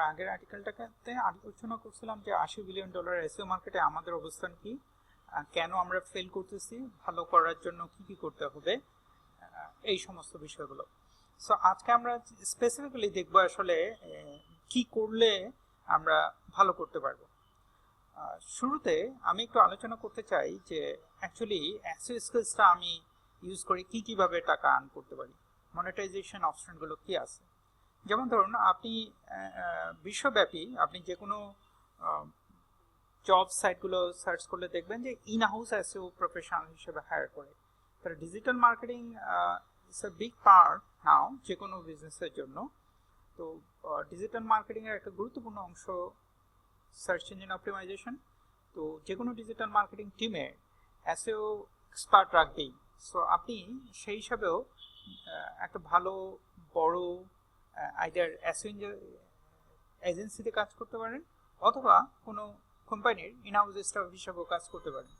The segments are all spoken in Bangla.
আমরা আগের আর্টিকেলটাতে আলোচনা করছিলাম যে আশি বিলিয়ন ডলার এসিও মার্কেটে আমাদের অবস্থান কি কেন আমরা ফেল করতেছি, ভালো করার জন্য কি কি করতে হবে এই সমস্ত বিষয়গুলো। সো আজকে আমরা স্পেসিফিক্যালি দেখব আসলে কি করলে আমরা ভালো করতে পারব। শুরুতে আমি একটু আলোচনা করতে চাই যে অ্যাকচুয়ালি অ্যাসিও স্কিলসটা আমি ইউজ করে কি কীভাবে টাকা আর্ন করতে পারি। মনিটাইজেশন অপশনগুলো কি আছে? যেমন ধরুন, আপনি বিশ্বব্যাপী আপনি যে কোনো জব সাইটগুলো সার্চ করলে দেখবেন যে ইন হাউস এসিও প্রফেশনাল হিসেবে হায়ার করে। তার digital marketing it's a big part now যে কোনো বিজনেসের জন্য। তো ডিজিটাল মার্কেটিংয়ের একটা গুরুত্বপূর্ণ অংশ সার্চ ইঞ্জিন অপটিমাইজেশন তো যে কোনো ডিজিটাল মার্কেটিং টিমে এসিও এক্সপার্ট রাখবেই। সো আপনি সেই হিসাবেও একটা ভালো, বড় আইদার এসিও এজেন্সিতে কাজ করতে পারেন অথবা কোনো কোম্পানির ইনহাউস স্টাফ হিসাবেও কাজ করতে পারেন।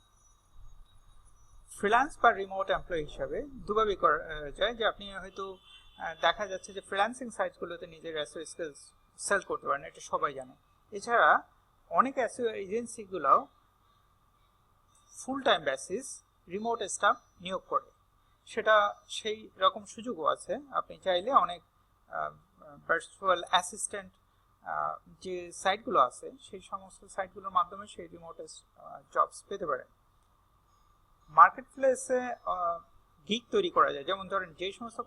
ফ্রিল্যান্স বা রিমোট এমপ্লয়ি হিসাবে দুভাবে করা যায় যে আপনি হয়তো দেখা যাচ্ছে যে ফ্রিল্যান্সিং সাইটগুলোতে নিজের অ্যাসিও স্কিলস সেল করতে পারেন, এটা সবাই জানে। এছাড়া অনেক SEO এজেন্সিগুলো full time basis remote staff নিয়োগ করে। সেটা সেই রকম সুযোগও আছে। আপনি চাইলে অনেক ভার্চুয়াল অ্যাসিস্ট্যান্ট যে সাইটগুলো আছে, সেই সমস্ত সাইটগুলোর মাধ্যমে সেই রিমোট জবস পেতে পারেন। মার্কেট প্লেসে গিগ তৈরি করা যায়। যেমন ধরেন যে সমস্ত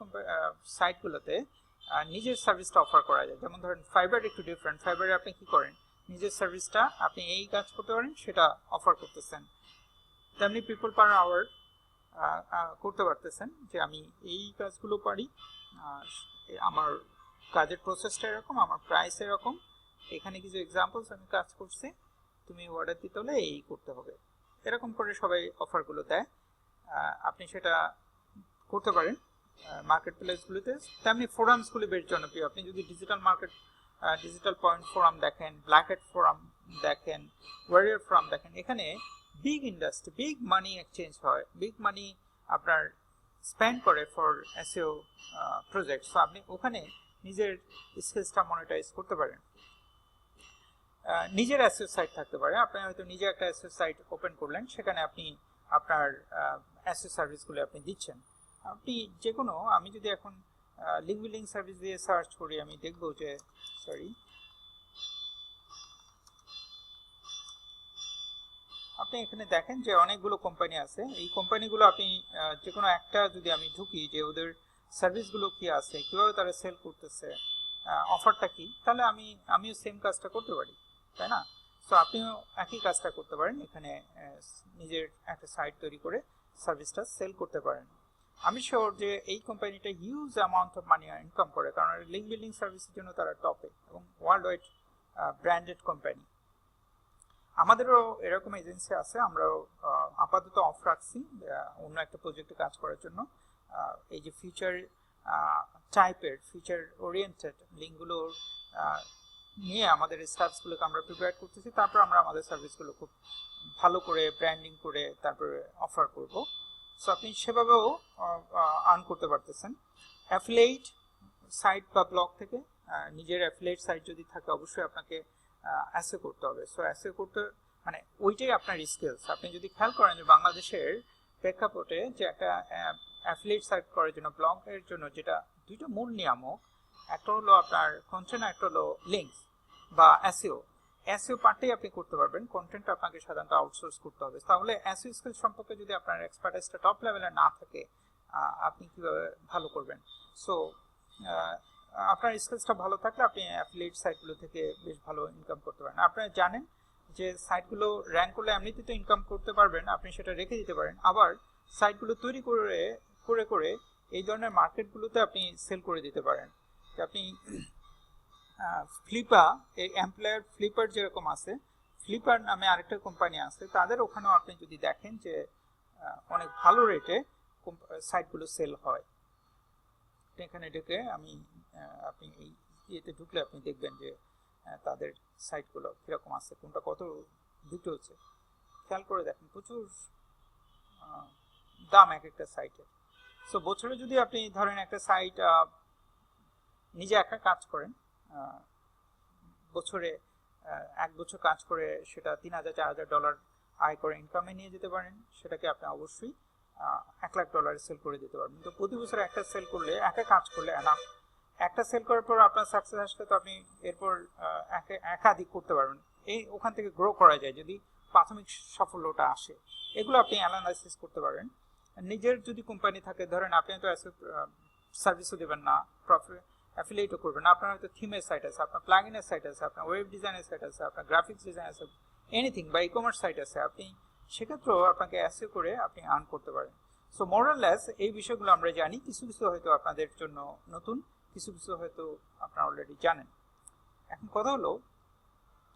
সাইটগুলোতে নিজের সার্ভিসটা অফার করা যায়। যেমন ধরেন ফাইবার একটু ডিফারেন্ট ফাইবারে আপনি কি করেন? নিজের সার্ভিসটা আপনি এই কাজ করতে পারেন, সেটা অফার করতেছেন। তেমনি পিপল পার আওয়ার করতে পারতেছেন যে আমি এই কাজগুলো পারি আমার কাজের প্রসেসটা এরকম, আমার প্রাইস এরকম। এখানে কিছু এক্সাম্পলস আমি কাজ করছি। তুমি অর্ডার দিতে হলে এই করতে হবে। এরকম করে সবাই অফারগুলো দেয়। আপনি সেটা করতে পারেন। মার্কেট প্লেসগুলোতে তেমনি ফোরামসগুলি বেশ জনপ্রিয়। আপনি যদি digital market Digital Point Forum দেখেন ব্ল্যাকেট ফোরাম দেখেন ওয়ারিয়ার ফোরাম দেখেন, এখানে big industry big money exchange হয়। বিগ মানি আপনার স্পেন্ড করে ফর এসিও প্রজেক্ট সো আপনি ওখানে নিজের স্কিলসটা মনিটাইজ করতে পারেন। নিজের অ্যাসিও সাইট থাকতে পারে। আপনি হয়তো নিজে একটা অ্যাসিও সাইট ওপেন করলেন, সেখানে আপনি আপনার অ্যাসিও সার্ভিসগুলো আপনি দিচ্ছেন। আপনি যে কোনো আমি যদি এখন লিঙ্ক বিল্ডিং সার্ভিস দিয়ে সার্চ করি, আমি দেখব যে সরি আপনি এখানে দেখেন যে অনেকগুলো কোম্পানি আছে। এই কোম্পানিগুলো আপনি যে কোনো একটা যদি আমি ঢুকি যে ওদের সার্ভিসগুলো কি আছে, কীভাবে তারা সেল করতেছে অফারটা কি, তাহলে আমি, আমিও সেম কাজটা করতে পারি, তাই না? সো আপনিও একই কাজটা করতে পারেন, এখানে নিজের একটা সাইট তৈরি করে সার্ভিসটা সেল করতে পারেন। আমি শিওর যে এই কোম্পানিটা huge amount of money income করে, কারণ লিঙ্ক বিল্ডিং সার্ভিসের জন্য তারা টপে এবং ওয়ার্ল্ড ওয়াইড ব্র্যান্ডেড কোম্পানি আমাদেরও এরকম এজেন্সি আছে, আমরাও আপাতত অফ রাখছি অন্য একটা প্রজেক্টে কাজ করার জন্য। এই যে ফিচার টাইপের ফিচার ওরিয়েন্টেড লিঙ্কগুলো নিয়ে আমাদের স্টাফসগুলোকে আমরা প্রিপেয়ার করতেছি, তারপর আমরা আমাদের সার্ভিসগুলো খুব ভালো করে ব্র্যান্ডিং করে তারপরে অফার করব। সো আপনি সেভাবেও আর্ন করতে পারতেছেন। অ্যাফিলেট সাইট বা ব্লগ থেকে নিজের অ্যাফিলেট সাইট যদি থাকে, অবশ্যই আপনাকে অ্যাসে করতে হবে। সো অ্যাসে করতে মানে ওইটাই আপনার স্কিলস আপনি যদি খেয়াল করেন যে বাংলাদেশের প্রেক্ষাপটে যে একটা অ্যাফিলেট সাইট করার জন্য ব্লগের জন্য যেটা দুইটা মূল নিয়ামক, একটা হলো আপনার কন্টেন্ট একটা হলো লিঙ্কস বা অ্যাসিও অ্যাসিও পার্টেই আপনি করতে পারবেন। কন্টেন্ট আপনাকে সাধারণত আউটসোর্স করতে হবে। তাহলে অ্যাসিও স্কিল সম্পর্কে যদি আপনার এক্সপার্টাইজটা টপ লেভেলে না থাকে আপনি কীভাবে ভালো করবেন? সো আপনার স্কিলসটা ভালো থাকলে আপনি অ্যাফিলিয়েট সাইটগুলো থেকে বেশ ভালো ইনকাম করতে পারেন। আপনারা জানেন যে সাইটগুলো র্যাঙ্ক করলে এমনিতে তো ইনকাম করতে পারবেন, আপনি সেটা রেখে দিতে পারেন। আবার সাইটগুলো তৈরি করে করে করে এই ধরনের মার্কেটগুলোতে আপনি সেল করে দিতে পারেন। আপনি ফ্লিপা এই এমপ্লয়ার ফ্লিপার যেরকম আছে ফ্লিপার নামে আরেকটা কোম্পানি আছে, তাদের ওখানেও আপনি যদি দেখেন যে অনেক ভালো রেটে সাইটগুলো সেল হয়। এখানে ঢুকে আমি আপনি এই ইয়েতে ঢুকলে আপনি দেখবেন যে তাদের সাইটগুলো কীরকম আছে, কোনটা কত বিক্রি হচ্ছে। খেয়াল করে দেখেন, প্রচুর দাম এক একটা সাইটের। সো বছরে যদি আপনি ধরেন একটা সাইট নিজে একা কাজ করেন বছরে এক বছর কাজ করে সেটা তিন হাজার, চার হাজার ডলার আয় করে ইনকামে নিয়ে যেতে পারেন, সেটাকে আপনি অবশ্যই এক লাখ ডলারে সেল করে দিতে পারবেন। তো প্রতি বছর একটা সেল করলে, একা কাজ করলে এনাফ একটা সেল করার পর আপনার সাকসেস আসলে তো আপনি এরপর একাধিক করতে পারবেন। এই ওখান থেকে গ্রো করা যায় যদি প্রাথমিক সাফল্যটা আসে। এগুলো আপনি অ্যানালাইসিস করতে পারেন নিজের যদি কোম্পানি থাকে, ধরেন আপনি তো সার্ভিসও দেবেন না প্রফিট অ্যাফিলিয়েটও করবেন না। আপনার হয়তো থিমের সাইট আছে, আপনার প্লাগিনের সাইট আছে, আপনার ওয়েব ডিজাইনের সাইট আছে, আপনার গ্রাফিক্স ডিজাইন আছে এনিথিং বা ই কমার্স সাইট আছে, আপনি সেক্ষেত্রেও আপনাকে অ্যাসিও করে আপনি আর্ন করতে পারেন। সো মোরাললেস এই বিষয়গুলো আমরা জানি। কিছু কিছু হয়তো আপনাদের জন্য নতুন। কিছু কিছু হয়তো আপনারা অলরেডি জানেন। এখন কথা হলো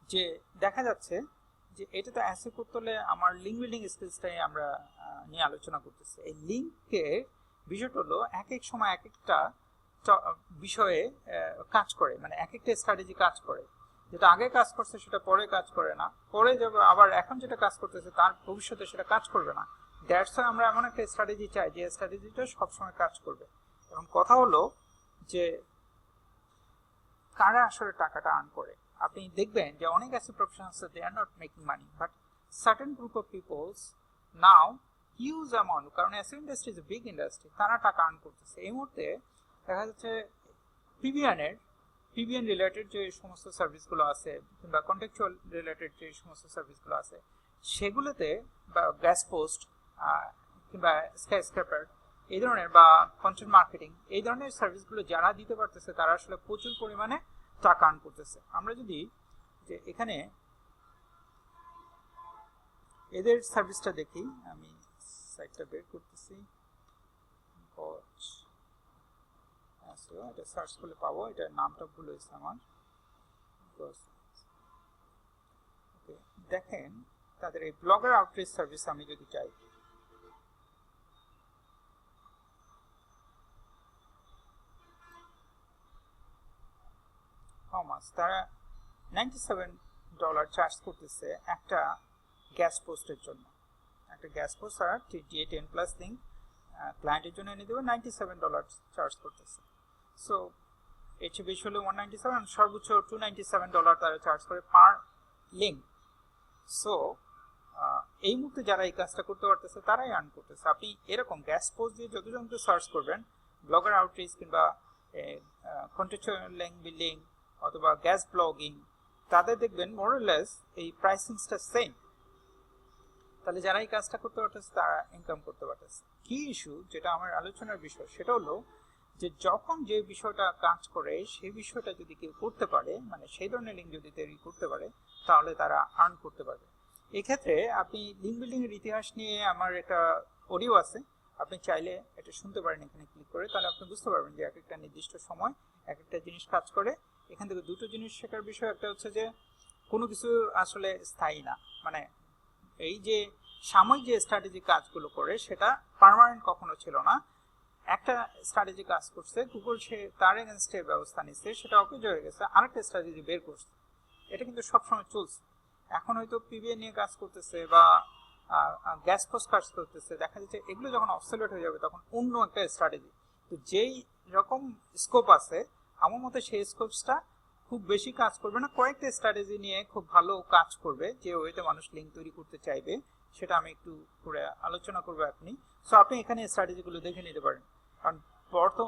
যে দেখা যাচ্ছে যে এটা তো অ্যাসে করতে হলে আমার লিঙ্ক বিল্ডিং স্কিলসটাই আমরা নিয়ে আলোচনা করতেছি। এই লিঙ্কের বিষয়টা হলো এক এক সময় এক একটা বিষয়ে কাজ করে মানে এক একটা স্ট্র্যাটেজি কাজ করে। যেটা আগে কাজ করছে সেটা পরে কাজ করে না। পরে যখন আবার এখন যেটা কাজ করতেছে তার ভবিষ্যতে সেটা কাজ করবে না। দ্যাটস আমরা এমন একটা স্ট্র্যাটেজি চাই যে স্ট্র্যাটেজিটা সবসময় কাজ করবে। এবং কথা হলো যে কারা আসলে টাকাটা আর্ন করে। আপনি দেখবেন যে অনেক আছে professionals they are not making money but certain group of peoples now huge amount কারণ as industry is big industry তারা টাকা আর্ন করতেছে। এই মুহূর্তে দেখা যাচ্ছে পিবিএনের পিবিএন রিলেটেড যে সমস্ত সার্ভিসগুলো আছে, কিংবা কন্টেকচুয়াল রিলেটেড যে সমস্ত সার্ভিসগুলো আছে, সেগুলোতে বা গ্যাস পোস্ট কিংবা স্কাই স্ক্র্যাপার এই ধরনের বা কন্টেন্ট মার্কেটিং এই ধরনের সার্ভিসগুলো যারা দিতে পারতেছে তারা আসলে প্রচুর পরিমাণে টাকা আর্ন করতেছে। আমরা যদি যে এখানে এদের সার্ভিসটা দেখি আমি সাইটটা বের করতেছি. আচ্ছা, এটা সার্চ করলে পাবো এটার নামটা ভুল হয়েছে আমার। দেখেন তাদের এই ব্লগার আউটরিচ সার্ভিস আমি যদি চাই থমাস তারা নাইনটি সেভেন ডলার চার্জ করতেছে একটা গ্যাস পোস্টের জন্য। একটা গ্যাস পোস্ট তারা টিএ টেন প্লাস লিঙ্ক ক্লায়েন্টের জন্য এনে দেবে নাইনটি সেভেন ডলার চার্জ করতেছে। সো এর চেয়ে বেশি হলে ওয়ান নাইনটি সেভেন সর্বোচ্চ টু নাইনটি সেভেন ডলার তারা চার্জ করে পার লিঙ্ক সো এই মুহূর্তে যারা এই কাজটা করতে পারতেছে, তারাই আর্ন করতেছে। আপনি এরকম গ্যাস পোস্ট দিয়ে যতজনকে সার্চ করবেন ব্লগার আউটরিচ কিংবা কন্টেকচুয়াল লিঙ্ক বিল্ডিং অথবা গ্যাস ব্লগিং, তাদের দেখবেন মোরলেস এই প্রাইসিংসটা সেম তাহলে যারা এই কাজটা করতে পারতেছে, তারা ইনকাম করতে পারতেছে। কি ইস্যু যেটা আমার আলোচনার বিষয়, সেটা হলো যে যখন যে বিষয়টা কাজ করে, সেই বিষয়টা যদি কেউ করতে পারে মানে সেই ধরনের লিঙ্ক যদি তৈরি করতে পারে, তাহলে তারা আর্ন করতে পারবে। এক্ষেত্রে আপনি লিঙ্ক বিল্ডিং এর ইতিহাস নিয়ে আমার একটা অডিও আছে, আপনি চাইলে এটা শুনতে পারেন এখানে ক্লিক করে, তাহলে আপনি বুঝতে পারবেন যে এক একটা নির্দিষ্ট সময় এক একটা জিনিস কাজ করে এখান থেকে দুটো জিনিস শেখার বিষয়, একটা হচ্ছে যে কোনো কিছু আসলে স্থায়ী না। মানে এই যে সাময়িক যে স্ট্র্যাটেজি কাজগুলো করে, সেটা পার্মানেন্ট কখনো ছিল না। একটা স্ট্র্যাটেজি কাজ করছে গুগল সে তার এগেনস্টে ব্যবস্থা নিচ্ছে, সেটা অকেজ হয়ে গেছে, আরেকটা স্ট্র্যাটেজি বের করছে। এটা কিন্তু সবসময় চলছে। এখন হয়তো পিবিএ নিয়ে কাজ করতেছে বা গ্যাস পোস্ট কাজ করতেছে, দেখা যাচ্ছে এগুলো যখন অবসলেট হয়ে যাবে, তখন অন্য একটা স্ট্র্যাটেজি তো যেই রকম স্কোপ আছে আমার মতে সেই স্কোপসটা খুব বেশি কাজ করবে না। কয়েকটা স্ট্র্যাটেজি নিয়ে খুব ভালো কাজ করবে যে ওয়েতে মানুষ লিঙ্ক তৈরি করতে চাইবে, সেটা আমি একটু করে আলোচনা করব আপনি সো আপনি এখানে স্ট্র্যাটেজিগুলো দেখে নিতে পারেন। কারণ বর্ত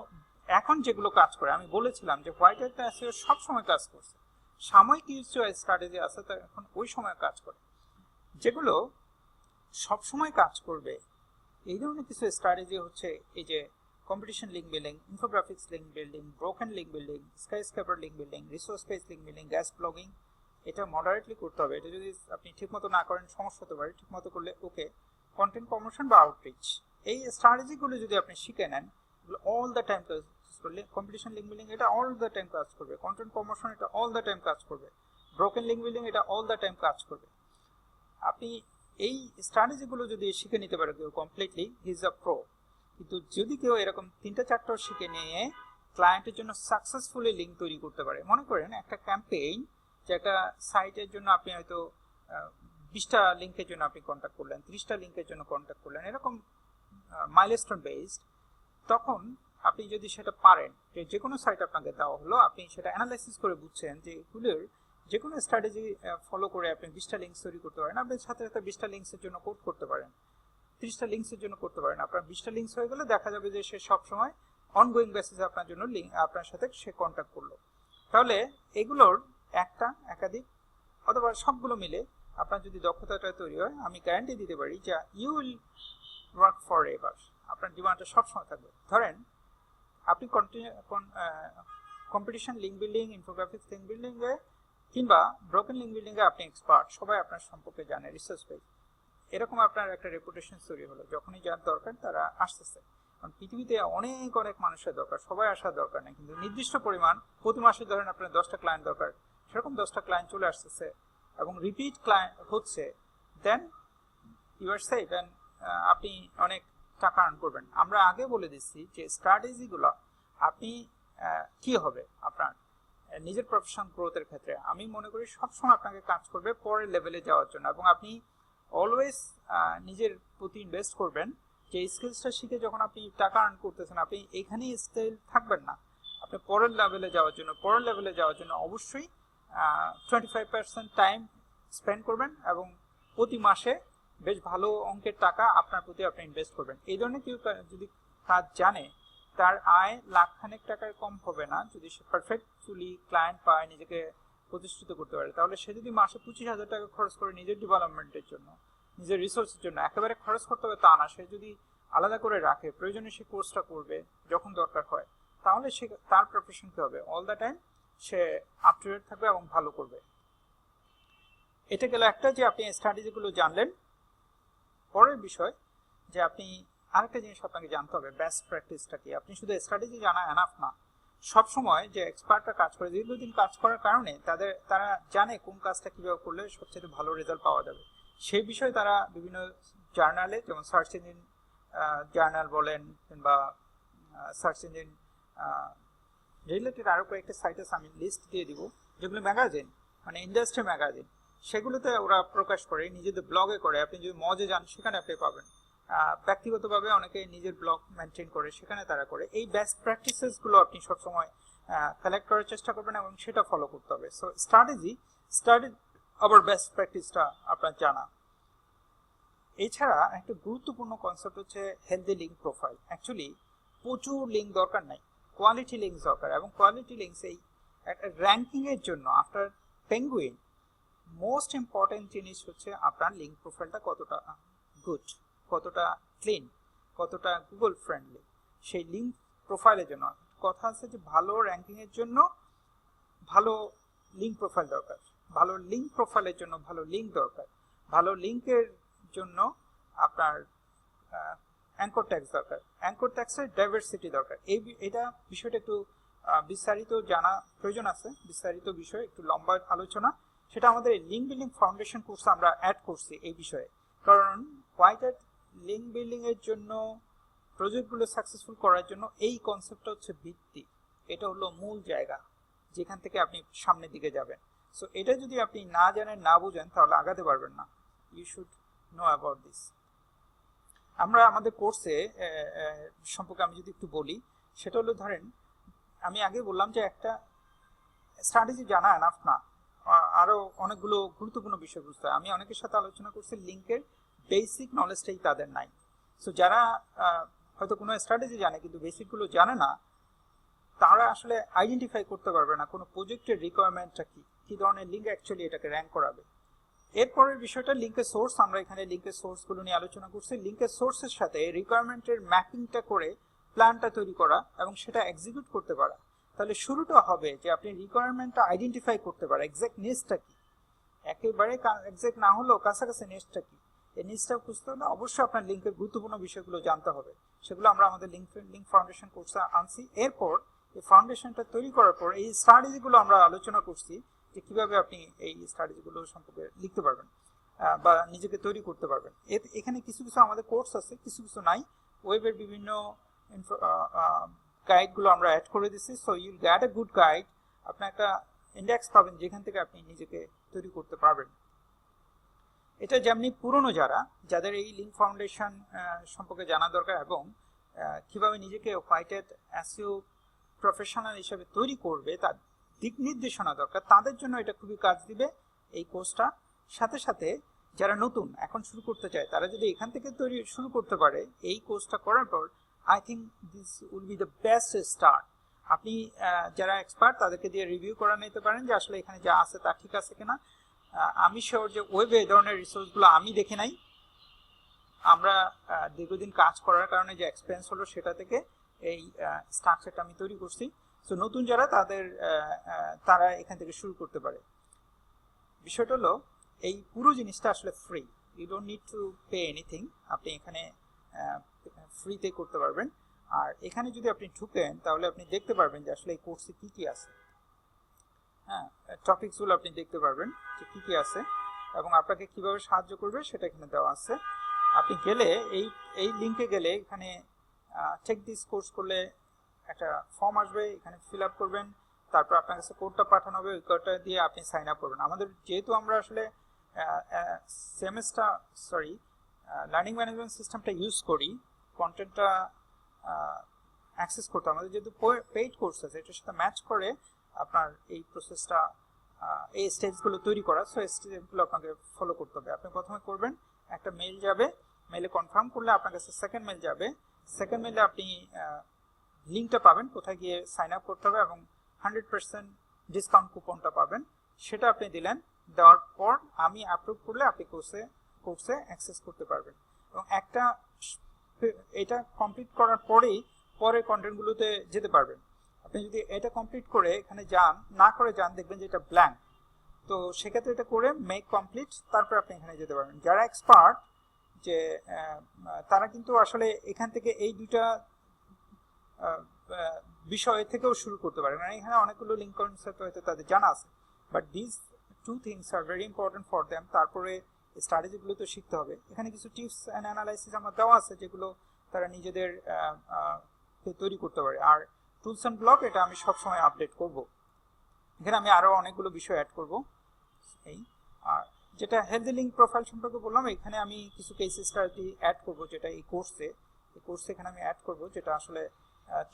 এখন যেগুলো কাজ করে, আমি বলেছিলাম যে হোয়াইট একটা অ্যাসিও সব সময় কাজ করছে। সাময়িক কিছু স্ট্র্যাটেজি আছে, তা এখন ওই সময় কাজ করে। যেগুলো সব সময় কাজ করবে, এই ধরনের কিছু স্ট্র্যাটেজি হচ্ছে এই যে link building infographics link building broken link building skyscraper link building resource base link building guest blogging এটা মডারেটলি করতে হবে। এটা যদি আপনি ঠিকমতো না করেন, সমস্যা হতে পারে। ঠিকমতো করলে ওকে কন্টেন্ট প্রমোশন বা আউটরিচ এই স্ট্র্যাটেজিগুলো যদি আপনি শিখে নেন অল দ্য টাইম কাজ করলে কম্পিটিশন লিঙ্ক বিল্ডিং এটা অল দ্য টাইম কাজ করবে। কন্টেন্ট প্রমোশন এটা অল দ্য টাইম কাজ করবে। ব্রোকেন লিঙ্ক বিল্ডিং এটা অল দ্য টাইম কাজ করবে। আপনি এই স্ট্র্যাটেজিগুলো যদি শিখে নিতে পারে কেউ কমপ্লিটলি হিজ আ প্রো কিন্তু যদি কেউ এরকম তিনটা চারটা শিখে নিয়ে ক্লায়েন্টের জন্য সাকসেসফুলি লিঙ্ক তৈরি করতে পারে, মনে করেন একটা ক্যাম্পেইন যে একটা সাইটের জন্য আপনি হয়তো বিশটা লিঙ্কের জন্য আপনি কন্ট্যাক্ট করলেন, ত্রিশটা লিঙ্কের জন্য কন্ট্যাক্ট করলেন, এরকম মাইলস্টোন বেসড তখন আপনি যদি সেটা পারেন, যে যে কোনো সাইট আপনাকে দেওয়া হলো, আপনি সেটা অ্যানালাইসিস করে বুঝছেন যে এগুলোর যে কোনো স্ট্র্যাটেজি ফলো করে আপনি বিশটা লিঙ্কস তৈরি করতে পারেন, আপনি সাথে সাথে বিশটা লিঙ্কসের জন্য কোড করতে পারেন। ত্রিশটা লিঙ্কসের জন্য করতে পারেন। আপনার বিশটা লিঙ্কস হয়ে গেলে দেখা যাবে যে সে সবসময় অনগোয়িং বেসিসে আপনার জন্য লিঙ্ক আপনার সাথে সে কন্ট্যাক্ট করল। তাহলে এগুলোর একটা, একাধিক, অথবা সবগুলো মিলে আপনার যদি দক্ষতাটা তৈরি হয়, আমি গ্যারান্টি দিতে পারি যে you will work for ever আপনার ডিমান্ডটা সবসময় থাকবে। ধরেন, আপনি competition link building infographics link বিল্ডিংয়ে কিংবা ব্রোকেন লিঙ্ক বিল্ডিংয়ে আপনি এক্সপার্ট সবাই আপনার সম্পর্কে জানে রিসার্চ পেজ এরকম আপনার একটা রেপুটেশন তৈরি হলো। যখনই যার দরকার তারা আসতেছে। কারণ পৃথিবীতে অনেক অনেক মানুষের দরকার, সবাই আসার দরকার নেই। কিন্তু নির্দিষ্ট পরিমাণ, প্রতি মাসে ধরেন আপনার দশটা ক্লায়েন্ট দরকার, সেরকম দশটা ক্লায়েন্ট চলে আসতেছে এবং রিপিট ক্লায়েন্ট হচ্ছে then you you're safe and আপনি অনেক টাকা আর্ন করবেন। আমরা আগে বলে দিচ্ছি যে স্ট্র্যাটেজিগুলো আপনি কি হবে আপনার নিজের প্রফেশন গ্রোথের ক্ষেত্রে। আমি মনে করি সবসময় আপনাকে কাজ করবে পরের লেভেলে যাওয়ার জন্য এবং আপনি অলওয়েজ নিজের প্রতি ইনভেস্ট করবেন। যে স্কিলসটা শিখে যখন আপনি টাকা আর্ন করতেছেন, আপনি এখানেই স্টেল থাকবেন না। আপনি পরের লেভেলে যাওয়ার জন্য, পরের লেভেলে যাওয়ার জন্য অবশ্যই twenty five percent time spend করবেন এবং প্রতি মাসে বেশ ভালো অঙ্কের টাকা আপনার প্রতি আপনি ইনভেস্ট করবেন। এই ধরনের কেউ যদি কাজ জানে, তার আয় লাখ খানেক টাকার কম হবে না। যদি সে পারফেক্টফুলি ক্লায়েন্ট পায়, নিজেকে প্রতিষ্ঠিত করতে পারে। তাহলে সে যদি মাসে পঁচিশ হাজার টাকা খরচ করে নিজের ডেভেলপমেন্টের জন্য, নিজের রিসোর্সের জন্য একেবারে খরচ করতে হবে তা না, সে যদি আলাদা করে রাখে, প্রয়োজনে সে কোর্সটা করবে যখন দরকার হয়, তাহলে সে তার প্রফেশন কি হবে? অল দ্য টাইম সে আপ টু ডেট থাকবে এবং ভালো করবে। এটা গেল একটা যে আপনি স্ট্র্যাটেজিগুলো জানলেন। পরের বিষয় যে আপনি আরেকটা জিনিস আপনাকে জানতে হবে বেস্ট প্র্যাকটিসটা কি? আপনি শুধু স্ট্র্যাটেজি জানা এনাফ না। সব সময় যে এক্সপার্টরা কাজ করে, দীর্ঘদিন কাজ করার কারণে তাদের, তারা জানে কোন কাজটা কীভাবে করলে সবচেয়ে ভালো রেজাল্ট পাওয়া যাবে। সেই বিষয়ে তারা বিভিন্ন জার্নালে যেমন সার্চ ইঞ্জিন জার্নাল বলেন কিংবা সার্চ ইঞ্জিন রিলেটেড আরও কয়েকটা সাইটেস আমি লিস্ট দিয়ে দিব, যেগুলো ম্যাগাজিন মানে ইন্ডাস্ট্রি ম্যাগাজিন সেগুলোতে ওরা প্রকাশ করে, নিজেদের ব্লগে করে। আপনি যদি মজে যান, সেখানে আপনি পাবেন। ব্যক্তিগতভাবে অনেকে নিজের ব্লগ মেনটেন করে, সেখানে তারা করে। এই বেস্ট প্র্যাকটিসেসগুলো আপনি সবসময় কালেক্ট করার চেষ্টা করবেন এবং সেটা ফলো করতে হবে। সো স্ট্র্যাটেজি স্টাডি আবার বেস্ট প্র্যাকটিসটা আপনার জানা। এছাড়া একটা গুরুত্বপূর্ণ কনসেপ্ট হচ্ছে হেলদি লিঙ্ক প্রোফাইল অ্যাকচুয়ালি প্রচুর লিঙ্ক দরকার নাই। কোয়ালিটি লিঙ্কস দরকার এবং কোয়ালিটি লিঙ্কস এই একটা র্যাঙ্কিং এর জন্য আফটার পেঙ্গুইন মোস্ট ইম্পর্টেন্ট জিনিস হচ্ছে আপনার লিঙ্ক প্রোফাইলটা কতটা গুড কতটা ক্লিন কতটা গুগল ফ্রেন্ডলি সেই লিঙ্ক প্রোফাইলের জন্য। কথা আছে যে ভালো র্যাঙ্কিংয়ের জন্য ভালো লিঙ্ক প্রোফাইল দরকার। ভালো লিঙ্ক প্রোফাইলের জন্য ভালো লিঙ্ক দরকার। ভালো লিঙ্কের জন্য আপনার অ্যাঙ্কর ট্যাক্স দরকার। অ্যাঙ্কর ট্যাক্সের ডাইভার্সিটি দরকার। এই এটা বিষয়টা একটু বিস্তারিত জানা প্রয়োজন আছে। বিস্তারিত বিষয়, একটু লম্বা আলোচনা। সেটা আমাদের লিঙ্ক বিল্ডিং ফাউন্ডেশন কোর্স আমরা অ্যাড করছি এই বিষয়ে। কারণ হোয়াইট লিঙ্ক বিল্ডিং এর জন্য প্রজেক্টগুলো সাকসেসফুল করার জন্য এই কনসেপ্টটা হচ্ছে ভিত্তি। এটা হলো মূল জায়গা, যেখান থেকে আপনি সামনের দিকে যাবেন। সো এটা যদি আপনি না জানেন, না বুঝেন, তাহলে আগাতে পারবেন না। You should know about this আমরা আমাদের কোর্সে সম্পর্কে আমি যদি একটু বলি, সেটা হলো ধরেন, আমি আগে বললাম যে একটা স্ট্র্যাটেজি জানা এনাফ না। আরও অনেকগুলো গুরুত্বপূর্ণ বিষয় বুঝতে হয় আমি অনেকের সাথে আলোচনা করছি লিঙ্কের বেসিক নলেজটাই তাদের নাই। সো যারা হয়তো কোনো স্ট্র্যাটেজি জানে, কিন্তু বেসিকগুলো জানে না, তারা আসলে আইডেন্টিফাই করতে পারবে না কোনো প্রজেক্টের রিকোয়ারমেন্টটা কি, কী ধরনের লিঙ্ক অ্যাকচুয়ালি এটাকে র্যাঙ্ক করাবে। এরপরের বিষয়টা লিঙ্কের সোর্স আমরা এখানে লিঙ্কের সোর্সগুলো নিয়ে আলোচনা করছি। লিঙ্কের সোর্সের সাথে রিকোয়ারমেন্টের ম্যাপিংটা করে প্ল্যানটা তৈরি করা এবং সেটা এক্সিকিউট করতে পারা। তাহলে শুরুটা হবে যে আপনি রিকোয়ারমেন্টটা আইডেন্টিফাই করতে পারা এক্সাক্ট নেসটা কি? একেবারে এক্সাক্ট না হলেও কাছাকাছি নেসটা কি? এই নিচটা খুঁজতে হলে অবশ্যই আপনার লিঙ্কের গুরুত্বপূর্ণ বিষয়গুলো জানতে হবে। সেগুলো আমরা আমাদের লিঙ্ক লিঙ্ক ফাউন্ডেশন কোর্সে আনছি। এরপর এই ফাউন্ডেশনটা তৈরি করার পর এই স্ট্র্যাটেজিগুলো আমরা আলোচনা করছি যে কীভাবে আপনি এই স্ট্র্যাটেজিগুলো সম্পর্কে লিখতে পারবেন বা নিজেকে তৈরি করতে পারবেন। এখানে কিছু কিছু আমাদের কোর্স আছে, কিছু কিছু নাই। ওয়েবের বিভিন্ন গাইডগুলো আমরা অ্যাড করে দিচ্ছি so you'll get a good guide আপনি একটা ইন্ডেক্স পাবেন যেখান থেকে আপনি নিজেকে তৈরি করতে পারবেন। এটা যেমনি পুরনো যারা, যাদের এই লিঙ্ক ফাউন্ডেশন সম্পর্কে জানা দরকার এবং কীভাবে নিজেকে হোয়াইটেড অ্যাসিও প্রফেশনাল হিসেবে তৈরি করবে, তার দিক নির্দেশনা দরকার, তাদের জন্য এটা খুবই কাজ দিবে এই কোর্সটা সাথে সাথে যারা নতুন, এখন শুরু করতে চায়, তারা যদি এখান থেকে তৈরি, শুরু করতে পারে এই কোর্সটা করার পর I think this will be the best start আপনি যারা এক্সপার্ট তাদেরকে দিয়ে রিভিউ করা নিতে পারেন যে আসলে এখানে যা আছে তা ঠিক আছে কিনা। আমি শিওর যে ওয়েবে এই ধরনের রিসোর্সগুলো আমি দেখে নাই। আমরা দীর্ঘদিন কাজ করার কারণে যে এক্সপেরিয়েন্স হলো সেটা থেকে এই স্ট্রাকচারটা আমি তৈরি করছি। সো নতুন যারা তাদের তারা এখান থেকে শুরু করতে পারে। বিষয়টা হলো, এই পুরো জিনিসটা আসলে free you don't need to pay anything আপনি এখানে ফ্রিতে করতে পারবেন। আর এখানে যদি আপনি ঢুকেন, তাহলে আপনি দেখতে পারবেন যে আসলে এই কোর্সে কী কী আছে। হ্যাঁ টপিকসগুলো আপনি দেখতে পারবেন যে কি কি আছে এবং আপনাকে কীভাবে সাহায্য করবে সেটা এখানে দেওয়া আছে। আপনি গেলে এই এই লিংকে গেলে এখানে চেক দিস কোর্স করলে একটা ফর্ম আসবে, এখানে ফিল আপ করবেন, তারপর আপনার কাছে কোডটা পাঠানো হবে, ওই কোডটা দিয়ে আপনি সাইন আপ করবেন। আমাদের যেহেতু আমরা আসলে সেমেস্টার সরি লার্নিং ম্যানেজমেন্ট সিস্টেমটা ইউজ করি কন্টেন্টটা অ্যাক্সেস করতে, আমাদের যেহেতু পেইড কোর্স আছে, এটার সাথে ম্যাচ করে আপনার এই প্রসেসটা এই স্টেজগুলো তৈরি করা সো স্টেজগুলো আপনাকে ফলো করতে হবে। আপনি প্রথমে করবেন, একটা মেল যাবে মেলে কনফার্ম করলে আপনার কাছে সেকেন্ড মেল যাবে। সেকেন্ড মেলে আপনি লিঙ্কটা পাবেন, কোথায় গিয়ে সাইন আপ করতে হবে এবং হান্ড্রেড পার্সেন্ট ডিসকাউন্ট কুপনটা পাবেন। সেটা আপনি দিলেন, দেওয়ার পর আমি অ্যাপ্রুভ করলে আপনি কোর্সে কোর্সে অ্যাক্সেস করতে পারবেন। এবং একটা, এটা কমপ্লিট করার পরেই পরের কন্টেন্টগুলোতে যেতে পারবেন। আপনি যদি এটা কমপ্লিট করে এখানে যান না করে যান দেখবেন যে এটা ব্ল্যাঙ্ক তো সেক্ষেত্রে এটা করে মেক কমপ্লিট তারপর আপনি এখানে যেতে পারবেন। যারা এক্সপার্ট যে তারা কিন্তু আসলে এখান থেকে এই আহ, বিষয় থেকেও শুরু করতে পারে। মানে এখানে অনেকগুলো লিঙ্ক কনসেপ্ট হয়তো তাদের জানা আছে। But this two things are very important for them তারপরে স্ট্র্যাটেজিগুলো তো শিখতে হবে। এখানে কিছু টিপস অ্যান্ড অ্যানালাইসিস আমার দেওয়া আছে যেগুলো তারা নিজেদের তৈরি করতে পারে। আর টুলস অ্যান্ড ব্লক এটা আমি সবসময় আপডেট করব। এখানে আমি আরও অনেকগুলো বিষয় অ্যাড করব। এই, আর যেটা হেলদি লিঙ্ক প্রোফাইল সম্পর্কে বললাম, এখানে আমি কিছু কেস স্টাডি অ্যাড করব যেটা এই কোর্সে এই কোর্সে এখানে আমি অ্যাড করব যেটা আসলে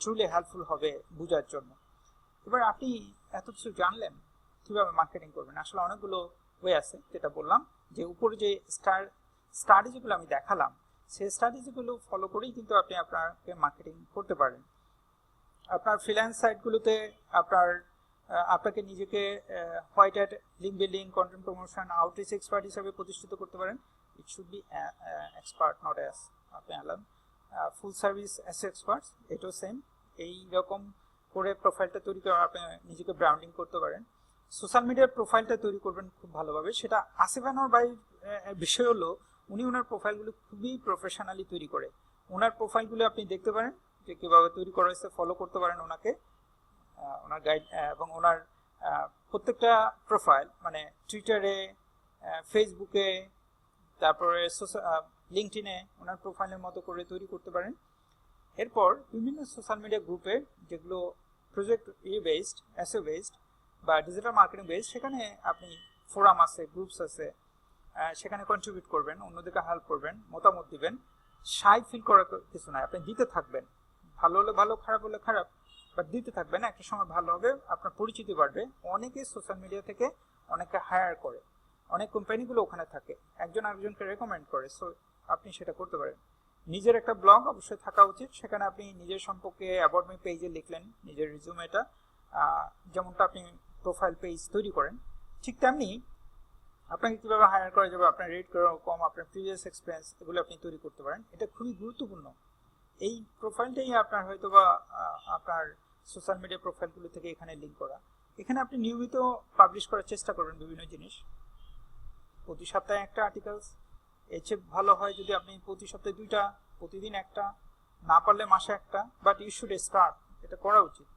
ট্রুলি হেল্পফুল হবে বোঝার জন্য। এবার আপনি এত কিছু জানলেন, কীভাবে মার্কেটিং করবেন? আসলে অনেকগুলো ওয়ে আছে, যেটা বললাম। যে উপরে যে স্টার স্ট্র্যাটেজিগুলো আমি দেখালাম, সেই স্ট্র্যাটেজিগুলো ফলো করেই কিন্তু আপনি আপনাকে মার্কেটিং করতে পারেন। আপনার ফ্রিল্যান্স সাইটগুলোতে আপনার আপনাকে নিজেকে white hat link building content promotion outreach expert হিসাবে প্রতিষ্ঠিত করতে পারেন। It should be expert not as আপনি আলাম ফুল সার্ভিস অ্যাস এক্সপার্টস এটাও সেম এই রকম করে প্রোফাইলটা তৈরি করে আপনি নিজেকে ব্র্যান্ডিং করতে পারেন। সোশ্যাল মিডিয়ার প্রোফাইলটা তৈরি করবেন খুব ভালোভাবে। সেটা আসিফ আনোয়ার ভাই বিষয় হলো, উনি ওনার প্রোফাইলগুলো খুবই প্রফেশনালি তৈরি করে। ওনার প্রোফাইলগুলো আপনি দেখতে পারেন। যে কীভাবে তৈরি করা হয়েছে ফলো করতে পারেন ওনাকে ওনার গাইড এবং ওনার প্রত্যেকটা প্রোফাইল মানে টুইটারে ফেসবুকে তারপরে লিঙ্কটিনে ওনার প্রোফাইলের মতো করে তৈরি করতে পারেন। এরপর বিভিন্ন সোশ্যাল মিডিয়া গ্রুপে যেগুলো প্রজেক্ট ইয়ে বেসড এসও বেসড বা ডিজিটাল মার্কেটিং বেসড সেখানে আপনি ফোরাম আছে গ্রুপস আছে সেখানে কন্ট্রিবিউট করবেন, অন্যদিকে হেল্প করবেন, মতামত দিবেন। সাই ফিল করার কিছু নয় আপনি দিতে থাকবেন। ভালো হলে ভালো, খারাপ হলে খারাপ, বা দিতে থাকবেন একটা সময় ভালো হবে, আপনার পরিচিতি বাড়বে। অনেকে সোশ্যাল মিডিয়া থেকে অনেকে হায়ার করে। অনেক কোম্পানিগুলো ওখানে থাকে। একজন আরেকজনকে রেকমেন্ড করে। সো আপনি সেটা করতে পারেন। নিজের একটা ব্লগ অবশ্যই থাকা উচিত। সেখানে আপনি নিজের সম্পর্কে অ্যাবাউট পেজে লিখলেন, নিজের রিজুমেটা যেমনটা আপনি প্রোফাইল পেজ তৈরি করেন। ঠিক তেমনি আপনাকে কীভাবে হায়ার করা যাবে, আপনার রেট কম আপনার প্রিভিয়াস এক্সপিরিয়েন্স এগুলো আপনি তৈরি করতে পারেন। এটা খুবই গুরুত্বপূর্ণ। এই প্রোফাইলটাই আপনার হয়তো বা আপনার সোশ্যাল মিডিয়া প্রোফাইলগুলো থেকে এখানে লিঙ্ক করা। এখানে আপনি নিয়মিত পাবলিশ করার চেষ্টা করবেন বিভিন্ন জিনিস। প্রতি সপ্তাহে একটা আর্টিকেলস এর চেয়ে ভালো হয় যদি আপনি প্রতি সপ্তাহে দুইটা, প্রতিদিন একটা, না পারলে মাসে একটা বাট ইউ শুড স্টার্ট এটা করা উচিত।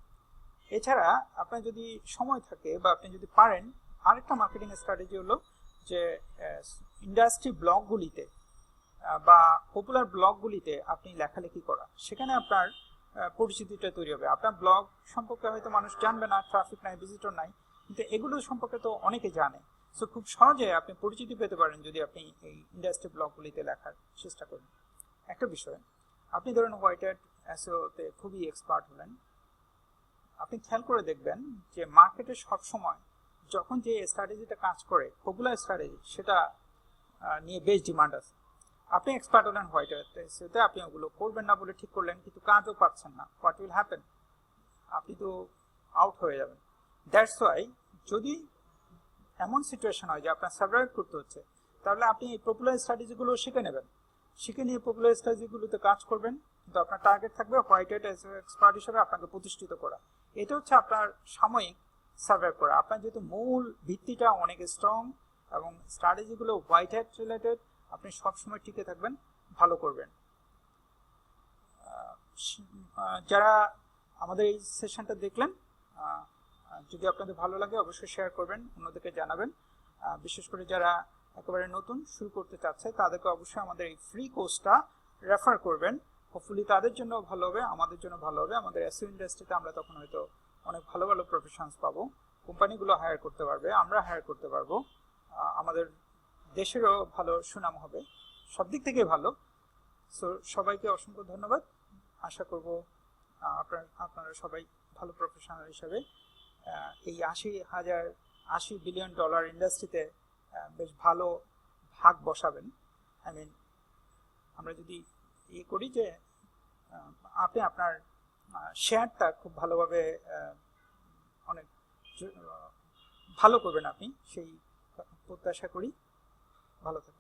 এছাড়া আপনার যদি সময় থাকে বা আপনি যদি পারেন, আরেকটা মার্কেটিং স্ট্র্যাটেজি হলো যে ইন্ডাস্ট্রি ব্লগগুলিতে বা পপুলার ব্লগগুলিতে আপনি লেখালেখি করা, সেখানে আপনার পরিচিতিটা তৈরি হবে। আপনার ব্লগ সম্পর্কে হয়তো মানুষ জানবে না ট্রাফিক নাই ভিজিটর নাই, কিন্তু এগুলো সম্পর্কে তো অনেকে জানে। সো খুব সহজে আপনি পরিচিতি পেতে পারেন যদি আপনি এই ইন্ডাস্ট্রি ব্লগগুলিতে লেখার চেষ্টা করেন। একটা বিষয়, আপনি ধরেন হোয়াইট অ্যাসোতে খুবই এক্সপার্ট হলেন। আপনি খেয়াল করে দেখবেন যে মার্কেটে সবসময় যখন যে স্ট্র্যাটেজিটা কাজ করে পপুলার স্ট্র্যাটেজি সেটা নিয়ে বেশ ডিমান্ড আছে। আপনি এক্সপার্ট হলেন হোয়াইট সেটা আপনি ওগুলো করবেন না বলে ঠিক করলেন, কিন্তু কাজও পাচ্ছেন না। হোয়াট উইল হ্যাপেন আপনি তো আউট হয়ে যাবেন। দ্যাটস ওয়াই যদি এমন সিচুয়েশন হয় যে আপনার সার্ভাইভ করতে হচ্ছে, তাহলে আপনি এই পপুলার স্ট্র্যাটেজিগুলো শিখে নেবেন। শিখে নিয়ে পপুলার স্ট্র্যাটেজিগুলোতে কাজ করবেন, কিন্তু আপনার টার্গেট থাকবে হোয়াইট হেড এক্সপার্ট হিসেবে আপনাকে প্রতিষ্ঠিত করা। এটা হচ্ছে আপনার সাময়িক সার্ভাইভ করা। আপনার যেহেতু মূল ভিত্তিটা অনেক স্ট্রং এবং স্ট্র্যাটেজিগুলো হোয়াইট হেড রিলেটেড আপনি সবসময় টিকে থাকবেন, ভালো করবেন। যারা আমাদের এই সেশনটা দেখলেন যদি আপনাদের ভালো লাগে অবশ্যই শেয়ার করবেন, অন্যদেরকে জানাবেন। বিশেষ করে যারা একেবারে নতুন শুরু করতে চাচ্ছে, তাদেরকে অবশ্যই আমাদের এই ফ্রি কোর্সটা রেফার করবেন। হোপফুলি তাদের জন্য ভালো হবে, আমাদের জন্য ভালো হবে। আমাদের এসইউ ইন্ডাস্ট্রিতে আমরা তখন হয়তো অনেক ভালো ভালো প্রফেশনস পাবো। কোম্পানিগুলো হায়ার করতে পারবে, আমরা হায়ার করতে পারব। আমাদের দেশেরও ভালো সুনাম হবে। সব দিক থেকে ভালো। সো সবাইকে অসংখ্য ধন্যবাদ। আশা করব আপনার, আপনারা সবাই ভালো প্রফেশনাল হিসাবে এই আশি হাজার আশি বিলিয়ন ডলার ইন্ডাস্ট্রিতে বেশ ভালো ভাগ বসাবেন। আই মিন আমরা যদি ইয়ে করি যে আপনি আপনার শেয়ারটা খুব ভালোভাবে অনেক ভালো করবেন আপনি, সেই প্রত্যাশা করি। ভালো থাকবেন